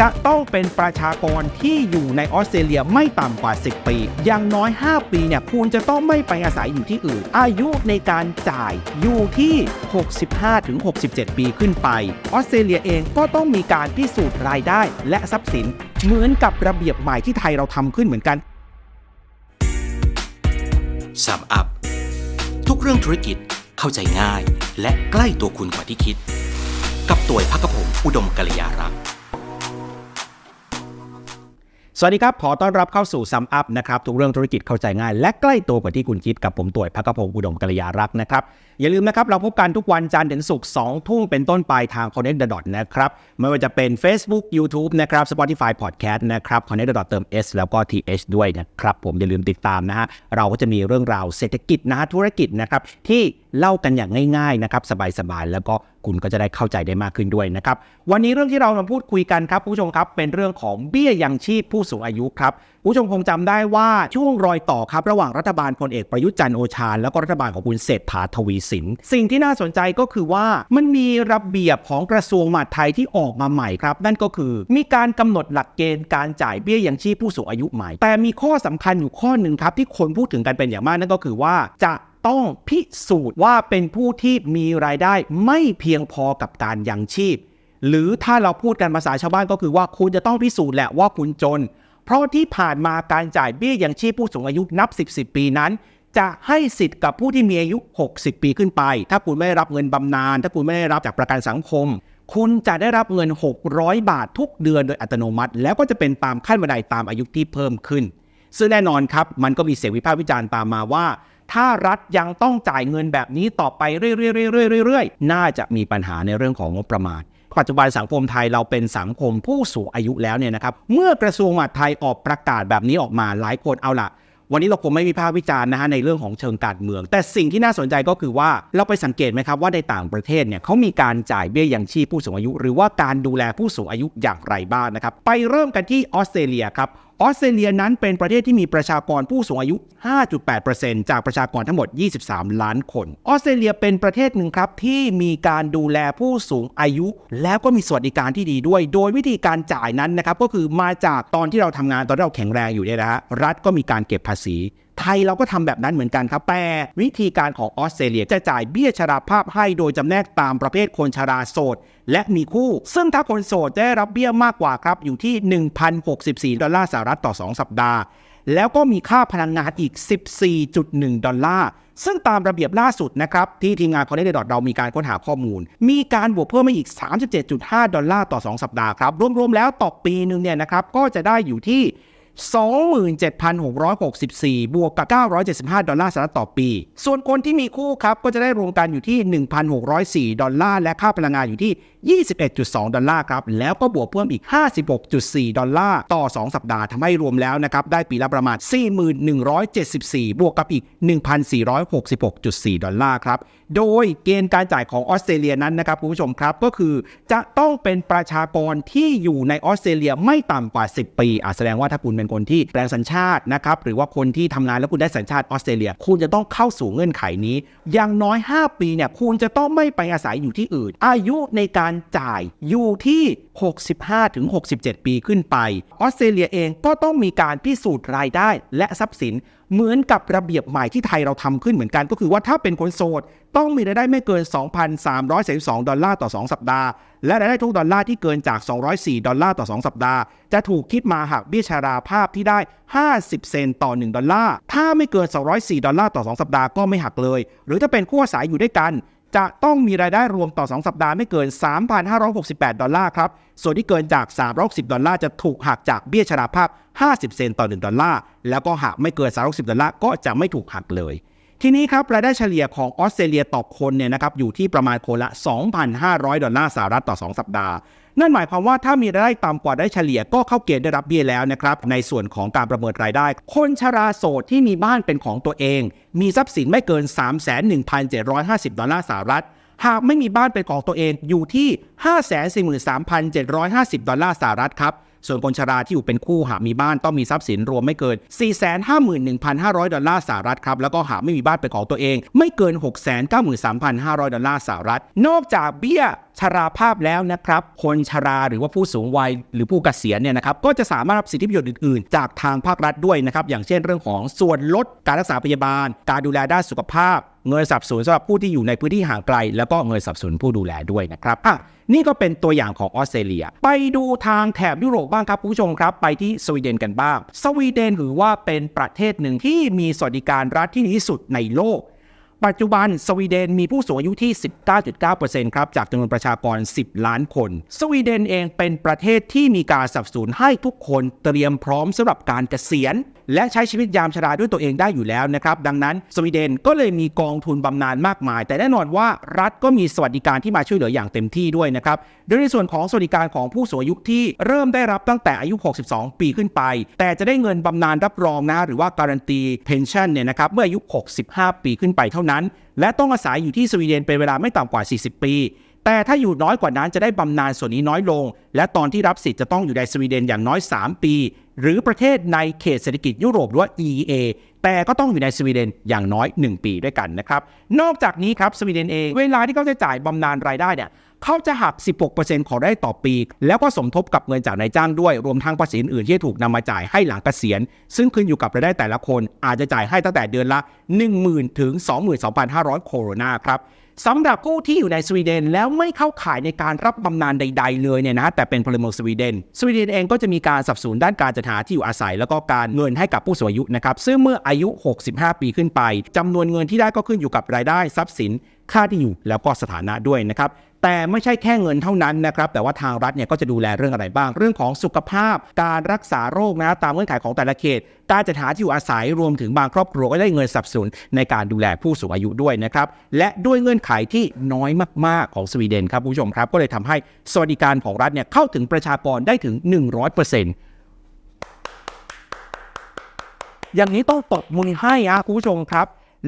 จะต้องเป็นประชากรที่อยู่ในออสเตรเลียไม่ต่ำกว่า 10 ปี อย่างน้อย 5 ปีเนี่ยคุณจะต้องไม่ไปอาศัยอยู่ที่อื่น อายุในการจ่ายอยู่ที่ 65-67 ปีขึ้นไป ออสเตรเลียเองก็ต้องมีการพิสูจน์รายได้และทรัพย์สิน เหมือนกับระเบียบใหม่ที่ไทยเราทำขึ้นเหมือนกันซัมอัพทุกเรื่องธุรกิจเข้าใจง่าย และใกล้ตัวคุณกว่าที่คิด กับตัวพักผมอุดมกัลยารักษ์ สวัสดีครับ ขอต้อนรับเข้าสู่ซัมอัพนะครับ ทุกเรื่องธุรกิจเข้าใจง่าย และใกล้ตัวกว่าที่คุณคิดกับผมต่วยพักกพงศ์อุดมกัลยารักษ์นะครับ อย่าลืมนะครับ เราพบกันทุกวันจันทร์ถึงศุกร์2ทุ่มเป็นต้นไปทาง Connect the Dot นะครับ ไม่ว่าจะเป็น Facebook YouTube นะครับ Spotify Podcast นะครับ Connect the Dot เติม S แล้วก็ TH ด้วยนะครับ ผมอย่าลืมติดตามนะฮะ เราก็จะมีเรื่องราวเศรษฐกิจนะฮะธุรกิจนะครับที่เล่ากันอย่างง่ายๆนะครับสบายๆแล้วก็คุณก็จะได้เข้าใจได้มากขึ้นด้วยนะครับ วันนี้เรื่องที่เรามาพูดคุยกันครับผู้ชมครับเป็นเรื่องของเบี้ยยังชีพผู้สูงอายุครับผู้ชมคงจำได้ว่าช่วงรอยต่อครับระหว่างรัฐบาลพลเอกประยุทธ์จันทร์โอชาแล้วก็รัฐบาลของคุณเศรษฐาทวีสิน สิ่งที่น่าสนใจก็คือว่ามันมีระเบียบของกระทรวงมหาดไทยที่ออกมาใหม่ครับ นั่นก็คือมีการกำหนดหลักเกณฑ์การจ่ายเบี้ยยังชีพผู้สูงอายุใหม่ แต่มีข้อสำคัญอยู่ข้อหนึ่งครับที่คนพูดถึงกันเป็นอย่างมากนั่นก็คือว่าจะ ต้องพิสูจน์ว่าเป็นผู้ที่มีรายได้ไม่เพียงพอกับการยังชีพ หรือถ้าเราพูดกันภาษาชาวบ้านก็คือว่าคุณจะต้องพิสูจน์แหละว่าคุณจน เพราะที่ผ่านมาการจ่ายเบี้ยยังชีพผู้สูงอายุนับ 10 10 ปีนั้น จะให้สิทธิ์กับผู้ที่มีอายุ 60 ปีขึ้นไป ถ้าคุณไม่ได้รับเงินบำนาญถ้าคุณไม่ได้รับจากประกันสังคม คุณจะได้รับเงิน 600 บาททุกเดือนโดยอัตโนมัติ แล้วก็จะเป็นตามขั้นบันไดตามอายุที่เพิ่มขึ้นซึ่งแน่นอนครับมันก็มีเสียงวิพากษ์วิจารณ์ตามมาว่า ถ้ารัฐยังต้องจ่ายเงินแบบนี้ต่อไปเรื่อยๆๆๆๆน่าจะมีปัญหาในเรื่องของงบประมาณปัจจุบันสังคมไทยเราเป็นสังคมผู้สูงอายุแล้วเนี่ยนะครับ เมื่อกระทรวงมหาดไทยออกประกาศแบบนี้ออกมาหลายคนเอาละวันนี้เราคงไม่มีภาควิจารณ์นะฮะในเรื่องของเชิงการเมือง แต่สิ่งที่น่าสนใจก็คือว่าเราไปสังเกตไหมครับว่าในต่างประเทศเนี่ยเขามีการจ่ายเบี้ยยังชีพผู้สูงอายุ หรือว่าการดูแลผู้สูงอายุอย่างไรบ้างนะครับ ไปเริ่มกันที่ออสเตรเลียครับ ออสเตรเลียนั้นเป็นประเทศที่มีประชากรผู้สูงอายุ 5.8%จากประชากรทั้งหมด 23 ล้านคน ออสเตรเลียเป็นประเทศหนึ่งครับที่มีการดูแลผู้สูงอายุ แล้วก็มีสวัสดิการที่ดีด้วย โดยวิธีการจ่ายนั้นนะครับก็คือมาจากตอนที่เราทำงานตอนที่เราแข็งแรงอยู่เนี่ยนะฮะรัฐก็มีการเก็บภาษี ไทยเราก็ทำแบบนั้นเหมือนกันครับ แต่วิธีการของออสเตรเลียจะจ่ายเบี้ยชราภาพให้โดยจำแนกตามประเภทคนชราโสดและมีคู่ ซึ่งถ้าคนโสดได้รับเบี้ยมากกว่าครับ อยู่ที่ 1,064 ดอลลาร์สหรัฐต่อ 2 สัปดาห์ แล้วก็มีค่าพลังงานอีก 14.1 ดอลลาร์ ซึ่งตามระเบียบล่าสุดนะครับ ที่ทีมงานคอนเน t ดอทเรามีการค้นหาข้อมูล มีการบวกเพิ่มมาอีก 37.5 ดอลลาร์ต่อ 2 สัปดาห์ครับ รวมๆแล้วต่อปีหนึ่งเนี่ยนะครับก็จะได้อยู่ที่ 27,664 บวกกับ 975 ดอลลาร์สหรัฐต่อปี ส่วนคนที่มีคู่ครับก็จะได้รวมกันอยู่ที่ 1,604 ดอลลาร์และค่าพลังงานอยู่ที่21.2 ดอลลาร์ครับแล้วก็บวกเพิ่มอีก 56.4 ดอลลาร์ต่อ 2 สัปดาห์ทำให้รวมแล้วนะครับได้ปีละประมาณ 4174 บวกกับอีก 1,466.4 ดอลลาร์ครับโดยเกณฑ์การจ่ายของออสเตรเลียนั้นนะครับคุณผู้ชมครับก็คือจะต้องเป็นประชากรที่อยู่ในออสเตรเลียไม่ต่ำกว่า 10 ปีอะแสดงว่าถ้าคุณเป็นคนที่แปลงสัญชาตินะครับหรือว่าคนที่ทำงานแล้วคุณได้สัญชาติออสเตรเลีย คุณจะต้องเข้าสู่เงื่อนไขนี้อย่างน้อย 5 ปีเนี่ยคุณจะต้องไม่ไปอาศัยอยู่ที่อื่น อายุในการจ่ายอยู่ที่ 65-67 ปีขึ้นไป ออสเตรเลียเองก็ต้องมีการพิสูจน์รายได้และทรัพย์สินเหมือนกับระเบียบใหม่ที่ไทยเราทำขึ้นเหมือนกัน ก็คือว่าถ้าเป็นคนโสด ต้องมีรายได้ไม่เกิน 2,332 ดอลลาร์ต่อ 2 สัปดาห์ และรายได้ทุกดอลลาร์ที่เกินจาก 204 ดอลลาร์ต่อ 2 สัปดาห์ จะถูกคิดมาหักเบี้ยชาราภาพที่ได้ 50 เซนต์ต่อ 1 ดอลลาร์ ถ้าไม่เกิน 204 ดอลลาร์ต่อ 2 สัปดาห์ก็ไม่หักเลย หรือถ้าเป็นคู่อาศัยอยู่ด้วยกัน จะต้องมีรายได้รวมต่อ 2 สัปดาห์ไม่เกิน 3,568 ดอลลาร์ครับ ส่วนที่เกินจาก 360 ดอลลาร์จะถูกหักจากเบี้ยชราภาพ 50 เซนต์ต่อ 1 ดอลลาร์ แล้วก็หากไม่เกิน 360 ดอลลาร์ก็จะไม่ถูกหักเลย ทีนี้ครับ รายได้เฉลี่ยของออสเตรเลียต่อคนเนี่ยนะครับอยู่ที่ประมาณคนละ 2,500 ดอลลาร์สหรัฐต่อ 2 สัปดาห์ นั่นหมายความว่าถ้ามีรายได้ต่ำกว่าได้เฉลี่ยก็เข้าเกณฑ์ได้รับเบี้ยแล้วนะครับในส่วนของการประเมินรายได้ คนชราโสดที่มีบ้านเป็นของตัวเอง มีทรัพย์สินไม่เกิน 31,750 ดอลลาร์สหรัฐหากไม่มีบ้านเป็นของตัวเองอยู่ที่ 543,750 ดอลลาร์สหรัฐครับ ส่วนคนชราที่อยู่เป็นคู่หากมีบ้านต้องมีทรัพย์สินรวมไม่เกิน 451,500 ดอลลาร์สหรัฐครับ แล้วก็หากไม่มีบ้านเป็นของตัวเอง ไม่เกิน 693,500 ดอลลาร์สหรัฐ นอกจากเบี้ยชราภาพแล้วนะครับ คนชราหรือว่าผู้สูงวัยหรือผู้เกษียณเนี่ยนะครับก็จะสามารถรับสิทธิประโยชน์อื่นๆ จากทางภาครัฐด้วยนะครับ อย่างเช่นเรื่องของส่วนลดการรักษาพยาบาล การดูแลด้านสุขภาพเงินสับสนสำหรับผู้ที่อยู่ในพื้นที่ห่างไกล แล้วก็เงินสับสนผู้ดูแลด้วยนะครับอะนี่ก็เป็นตัวอย่างของออสเตรเลีย ไปดูทางแถบยุโรปบ้างครับผู้ชมครับไปที่สวีเดนกันบ้าง สวีเดนถือว่าเป็นประเทศหนึ่งที่มีสวัสดิการรัฐที่ดีที่สุดในโลก ปัจจุบันสวีเดนมีผู้สูงอายุที่ 19.9%ครับจากจำนวนประชากร 10 ล้านคน สวีเดนเองเป็นประเทศที่มีการสับสนุนให้ทุกคนเตรียมพร้อมสำหรับการเกษียณ และใช้ชีวิตยามชราด้วยตัวเองได้อยู่แล้วนะครับดังนั้นสวีเดนก็เลยมีกองทุนบำนาญมากมาย แต่แน่นอนว่ารัฐก็มีสวัสดิการที่มาช่วยเหลืออย่างเต็มที่ด้วยนะครับโดยในส่วนของสวัสดิการของผู้สูงอายุที่เริ่มได้รับตั้งแต่อายุ 62 ปีขึ้นไป แต่จะได้เงินบำนาญรับรองนะหรือว่าการันตีเพนชั่นเนี่ยนะครับเมื่ออายุ 65 ปีขึ้นไปเท่านั้น และต้องอาศัยอยู่ที่สวีเดนเป็นเวลาไม่ต่ำกว่า 40 ปีแต่ถ้าอยู่น้อยกว่านั้นจะได้บำนาญส่วนนี้น้อยลง และตอนที่รับสิทธิ์จะต้องอยู่ในสวีเดนอย่างน้อย 3 ปี หรือประเทศในเขตเศรษฐกิจยุโรปหรือว่า EEA แต่ก็ต้องอยู่ในสวีเดนอย่างน้อย 1 ปีด้วยกันนะครับ นอกจากนี้ครับสวีเดนเองเวลาที่เขาจะจ่ายบำนาญรายได้เนี่ยเขาจะหัก 16%ของรายได้ต่อปี แล้วก็สมทบกับเงินจากนายจ้างด้วย รวมทั้งภาษีอื่นที่ถูกนำมาจ่ายให้หลังเกษียณ ซึ่งขึ้นอยู่กับรายได้แต่ละคน อาจจะจ่ายให้ตั้งแต่เดือนละ 10,000 ถึง 22,500 โคโรนาครับ สำหรับผู้ที่อยู่ในสวีเดนแล้วไม่เข้าข่ายในการรับบำนาญใด ๆ เลยเนี่ยนะแต่เป็นพลเมืองสวีเดน สวีเดนเองก็จะมีการสนับสนุนด้านการจัดหาที่อยู่อาศัย แล้วก็การเงินให้กับผู้สูงอายุนะครับซึ่งเมื่ออายุ 65 ปีขึ้นไปจำนวนเงินที่ได้ก็ขึ้นอยู่กับรายได้ทรัพย์สิน ค่าที่อยู่แล้วก็สถานะด้วยนะครับแต่ไม่ใช่แค่เงินเท่านั้นนะครับ แต่ว่าทางรัฐเนี่ยก็จะดูแลเรื่องอะไรบ้าง เรื่องของสุขภาพ การรักษาโรคนะตามเงื่อนไขของแต่ละเขต การจัดหาที่อยู่อาศัยรวมถึงบางครอบครัวก็ได้เงินสนับสนุนในการดูแลผู้สูงอายุด้วยนะครับ และด้วยเงื่อนไขที่น้อยมาก ๆ ของสวีเดนครับผู้ชมครับ ก็เลยทำให้สวัสดิการของรัฐเนี่ยเข้าถึงประชากรได้ถึง 100%อย่างนี้ต้องตบมือให้อะคุณผู้ชมครับ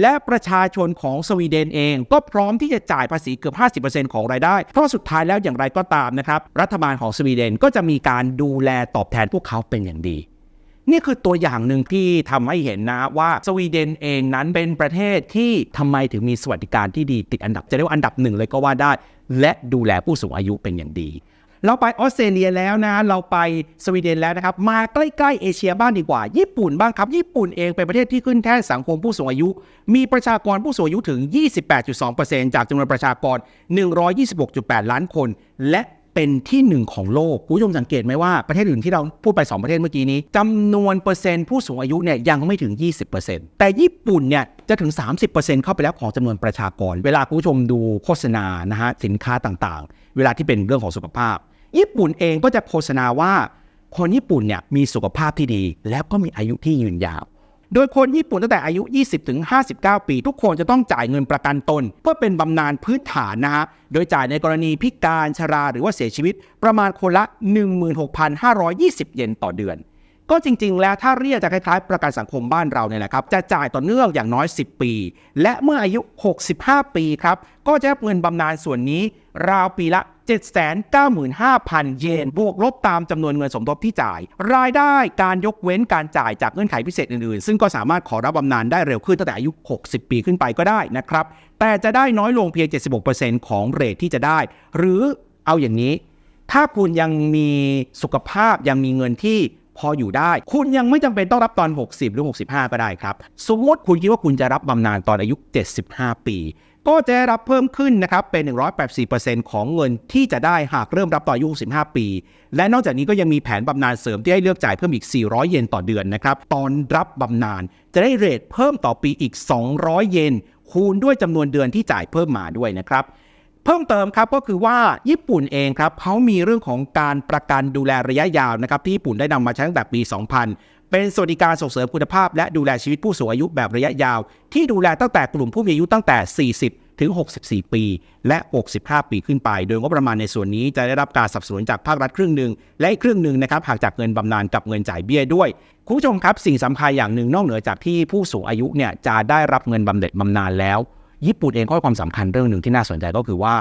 และประชาชนของสวีเดนเองก็พร้อมที่จะจ่ายภาษีเกือบ 50%ของรายได้ เพราะสุดท้ายแล้วอย่างไรก็ตามนะครับ รัฐบาลของสวีเดนก็จะมีการดูแลตอบแทนพวกเขาเป็นอย่างดี นี่คือตัวอย่างหนึ่งที่ทำให้เห็นนะว่าสวีเดนเองนั้นเป็นประเทศที่ทำไมถึงมีสวัสดิการที่ดีติดอันดับจะเรียกว่าอันดับหนึ่งเลยก็ว่าได้ และดูแลผู้สูงอายุเป็นอย่างดี เราไปออสเตรเลียแล้วนะ เราไปสวีเดนแล้วนะครับ มาใกล้ๆเอเชียบ้างดีกว่า ญี่ปุ่นบ้างครับ ญี่ปุ่นเองเป็นประเทศที่ขึ้นแท่นสังคมผู้สูงอายุ มีประชากรผู้สูงอายุถึง 28.2%จากจำนวนประชากร 126.8 ล้านคน และเป็นที่หนึ่งของโลกผู้ชมสังเกตไหมว่าประเทศอื่นที่เราพูดไป 2 ประเทศเมื่อกี้นี้จำนวนเปอร์เซ็นต์ผู้สูงอายุเนี่ยยังไม่ถึง 20%แต่ญี่ปุ่นเนี่ยจะถึง 30%เข้าไปแล้วของจำนวนประชากร เวลาผู้ชมดูโฆษณานะฮะสินค้าต่างๆ เวลาที่เป็นเรื่องของสุขภาพ ญี่ปุ่นเองก็จะโฆษณาว่า คนญี่ปุ่นเนี่ยมีสุขภาพที่ดี แล้วก็มีอายุที่ยืนยาว โดยคนญี่ปุ่นตั้งแต่อายุ 20ถึง59ปี ทุกคนจะต้องจ่ายเงินประกันตน เพื่อเป็นบำนาญพื้นฐานนะฮะ โดยจ่ายในกรณีพิการชราหรือว่าเสียชีวิต ประมาณคนละ 16,520 เยนต่อเดือน ก็จริง ๆ แล้วถ้าเรียกจะคล้ายๆประกันสังคมบ้านเราเนี่ยแหละครับจะจ่ายต่อเนื่องอย่างน้อย 10 ปี และเมื่ออายุ 65 ปีครับก็จะรับเงินบำนาญส่วนนี้ราวปีละ 795,000 เยน บวกลบตามจำนวนเงินสมทบที่จ่าย รายได้การยกเว้นการจ่ายจากเงื่อนไขพิเศษอื่นๆ ซึ่งก็สามารถขอรับบำนาญได้เร็วขึ้นตั้งแต่อายุ 60 ปีขึ้นไปก็ได้นะครับ แต่จะได้น้อยลงเพียง 76%ของเรทที่จะได้ หรือเอาอย่างนี้ ถ้าคุณยังมีสุขภาพยังมีเงินที่พออยู่ได้ คุณยังไม่จำเป็นต้องรับตอน 60 หรือ 65 ก็ได้ครับ สมมติคุณคิดว่าคุณจะรับบำนาญตอนอายุ 75 ปี ก็จะได้รับเพิ่มขึ้นนะครับเป็น 184%ของเงินที่จะได้หากเริ่มรับตออายุ 65 ปี และนอกจากนี้ก็ยังมีแผนบำนาญเสริมที่ให้เลือกจ่ายเพิ่มอีก 400 เยนต่อเดือนนะครับตอนรับบำนาญจะได้เรทเพิ่มต่อปีอีก 200 เยนคูณด้วยจำนวนเดือนที่จ่ายเพิ่มมาด้วยนะครับเพิ่มเติมครับก็คือว่าญี่ปุ่นเองครับเขามีเรื่องของการประกันดูแลระยะยาวนะครับที่ญี่ปุ่นได้นำมาใช้ตั้งแต่ปี 2000 เป็นสวัสดิการส่งเสริมคุณภาพ และดูแลชีวิตผู้สูงอายุแบบระยะยาว ที่ดูแลตั้งแต่กลุ่มผู้มีอายุตั้งแต่ 40ถึง 64 ปี และ 65 ปีขึ้นไป โดยงบประมาณในส่วนนี้จะได้รับการสนับสนุนจากภาครัฐครึ่งหนึ่ง และอีกครึ่งหนึ่งนะครับ หากจากเงินบำนาญกับเงินจ่ายเบี้ยด้วย คุณผู้ชมครับ สิ่งสำคัญอย่างหนึ่งนอกเหนือจากที่ผู้สูงอายุเนี่ยจะได้รับเงินบำเหน็จบำนาญแล้ว ญี่ปุ่นเองก็ให้ความสำคัญเรื่องหนึ่งที่น่าสนใจก็คือว่า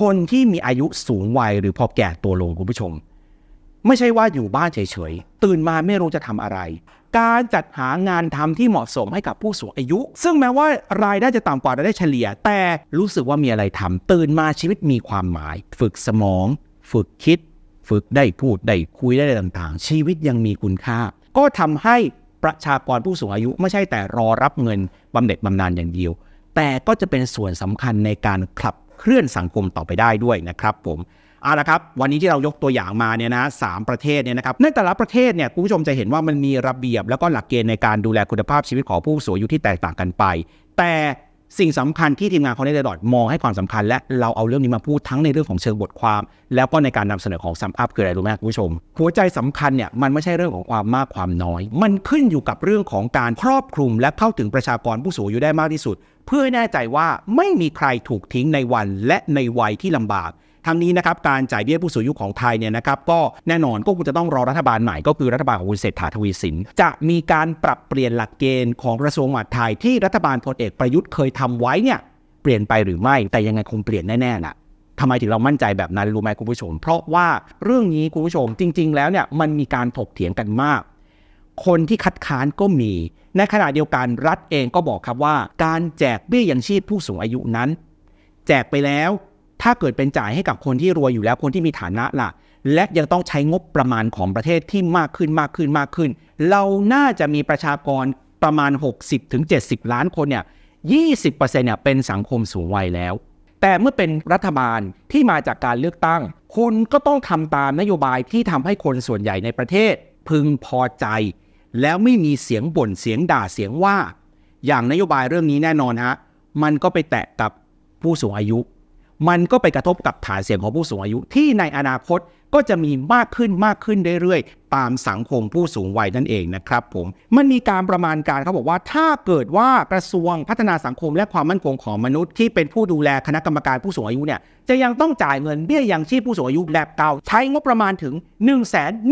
คนที่มีอายุสูงวัยหรือพอแก่ตัวลงคุณผู้ชม ไม่ใช่ว่าอยู่บ้านเฉยๆ ตื่นมาไม่รู้จะทำอะไร การจัดหางานทำที่เหมาะสมให้กับผู้สูงอายุ ซึ่งแม้ว่ารายได้จะต่ำกว่ารายได้เฉลี่ย แต่รู้สึกว่ามีอะไรทำตื่นมาชีวิตมีความหมาย ฝึกสมอง ฝึกคิด ฝึกได้พูดได้คุยได้ไต่างๆ ชีวิตยังมีคุณค่า ก็ทำให้ประชากรผู้สูงอายุไม่ใช่แต่รอรับเงินบำเหน็จบำนาญอย่างเดียว แต่ก็จะเป็นส่วนสำคัญในการขับเคลื่อนสังคมต่อไปได้ด้วยนะครับผม เอาละครับวันนี้ที่เรายกตัวอย่างมาเนี่ยนะสามประเทศเนี่ยนะครับในแต่ละประเทศเนี่ยคุณผู้ชมจะเห็นว่ามันมีระเบียบแล้วก็หลักเกณฑ์ในการดูแลคุณภาพชีวิตของผู้สูงอายุที่แตกต่างกันไป แต่สิ่งสำคัญที่ทีมงานของเนดอดอทมองให้ความสำคัญ และเราเอาเรื่องนี้มาพูดทั้งในเรื่องของเชิงบทความ แล้วก็ในการนำเสนอของซัมอัพคืออะไรรู้ไหมคุณผู้ชม หัวใจสำคัญเนี่ยมันไม่ใช่เรื่องของความมากความน้อย มันขึ้นอยู่กับเรื่องของการครอบคลุม และเข้าถึงประชากรผู้สูงอายุได้มากที่สุด เพื่อแน่ใจว่าไม่มีใครถูกทิ้งในวันและในวัยที่ลำบาก ทั้งนี้นะครับการจ่ายเบี้ยผู้สูงอายุของไทยเนี่ยนะครับก็แน่นอนก็คงจะต้องรอรัฐบาลใหม่ก็คือรัฐบาลของคุณเศรษฐาทวีสิน จะมีการปรับเปลี่ยนหลักเกณฑ์ของกระทรวงมหาดไทยที่รัฐบาลพลเอกประยุทธ์เคยทำไว้เนี่ยเปลี่ยนไปหรือไม่แต่ยังไงคงเปลี่ยนแน่ๆน่ะทำไมถึงเรามั่นใจแบบนั้นรู้ไหมคุณผู้ชม เพราะว่าเรื่องนี้คุณผู้ชมจริง ๆ แล้วเนี่ยมันมีการถกเถียงกันมาก คนที่คัดค้านก็มี ในขณะเดียวกันรัฐเองก็บอกครับว่า การแจกเบี้ยยังชีพผู้สูงอายุนั้น แจกไปแล้ว ถ้าเกิดเป็นจ่ายให้กับคนที่รวยอยู่แล้วคนที่มีฐานะล่ะ และยังต้องใช้งบประมาณของประเทศที่มากขึ้นมากขึ้นมากขึ้น เราน่าจะมีประชากรประมาณ 60-70 ล้านคนเนี่ย 20%เนี่ยเป็นสังคมสูงวัยแล้ว แต่เมื่อเป็นรัฐบาลที่มาจากการเลือกตั้ง คุณก็ต้องทำตามนโยบายที่ทำให้คนส่วนใหญ่ในประเทศ พึงพอใจ แล้วไม่มีเสียงบ่นเสียงด่าเสียงว่า อย่างนโยบายเรื่องนี้แน่นอนฮะ มันก็ไปแตะกับผู้สูงอายุ มันก็ไปกระทบกับฐานเสียงของผู้สูงอายุ ที่ในอนาคตก็จะมีมากขึ้นมากขึ้นเรื่อยๆ ตามสังคมผู้สูงวัยนั่นเองนะครับผม มันมีการประมาณการเขาบอกว่า ถ้าเกิดว่ากระทรวงพัฒนาสังคมและความมั่นคงของมนุษย์ที่เป็นผู้ดูแลคณะกรรมการผู้สูงอายุเนี่ยจะยังต้องจ่ายเงินเบี้ยยังชีพผู้สูงอายุแบบเก่าใช้งบประมาณถึง 1 1 0 0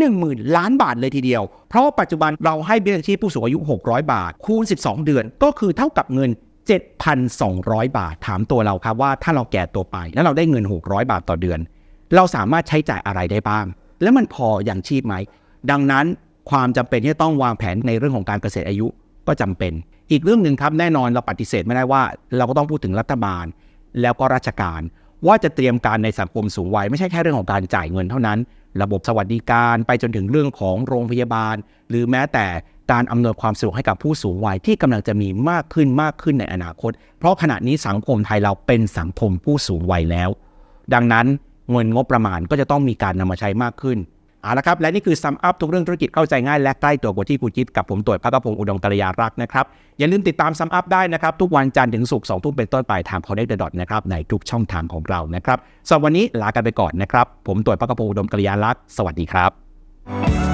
0 0 ล้านบาทเลยทีเดียว เพราะปัจจุบันเราให้เบี้ยยังชีพผู้สูงอายุ 600 บาท คูณ 12 เดือน ก็คือเท่ากับเงิน 7,200 บาท ถามตัวเราครับว่าถ้าเราแก่ตัวไปแล้วเราได้เงิน 600 บาทต่อเดือน เราสามารถใช้จ่ายอะไรได้บ้าง แล้วมันพออย่างชีพไหม ดังนั้นความจำเป็นที่ต้องวางแผนในเรื่องของการเกษียณอายุก็จำเป็น อีกเรื่องหนึ่งครับแน่นอนเราปฏิเสธไม่ได้ว่า เราก็ต้องพูดถึงรัฐบาล แล้วก็ราชการ ว่าจะเตรียมการในสังคมสูงวัยไม่ใช่แค่เรื่องของการจ่ายเงินเท่านั้น ระบบสวัสดิการไปจนถึงเรื่องของโรงพยาบาล หรือแม้แต่ การอำนวยความสะดวกให้กับผู้สูงวัยที่กำลังจะมีมากขึ้นมากขึ้นในอนาคต เพราะขณะนี้สังคมไทยเราเป็นสังคมผู้สูงวัยแล้ว ดังนั้นเงินงบประมาณก็จะต้องมีการนำมาใช้มากขึ้นเอาละครับและนี่คือซัมอัพทุกเรื่องธุรกิจเข้าใจง่ายและใกล้ตัวกว่าที่คุณคิดกับผมต่วยพักพงศ์อุดมกัลยารักษ์นะครับ อย่าลืมติดตามซัมอัพได้นะครับ ทุกวันจันทร์ถึงศุกร์สองทุ่มเป็นต้นไปทาง Connect the Dot นะครับในทุกช่องทางของเรานะครับสำหรับวันนี้ลากันไปก่อนนะครับ ผมต่วยพักพงศ์อุดมกัลยารักษ์สวัสดีครับ